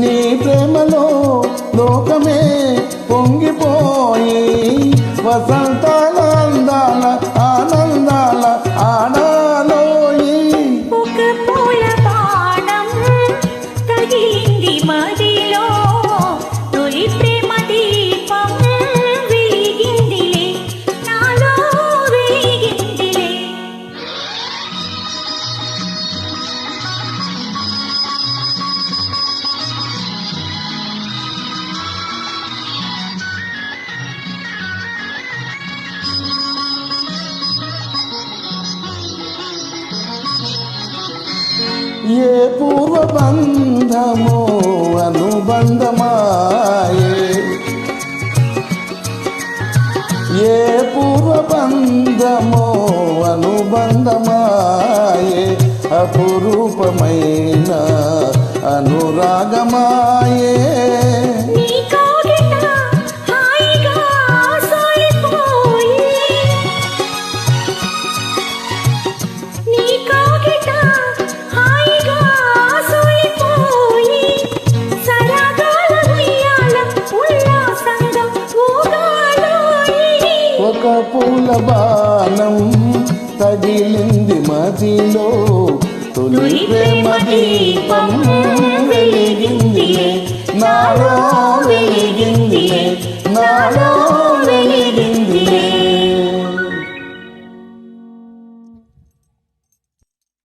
నీ ప్రేమలో లోకమే పొంగిపోయి వసంత ఏ పూర్వ బంధమో అనుబంధమాయే. ఏ పూర్వ బంధమో అనుబంధమాయే. అపురూపమైన అనురాగమాయే. బాణం తగిలింది మదిలో తొలి ప్రేమ దీపం వెలిగింది నాలో నాలో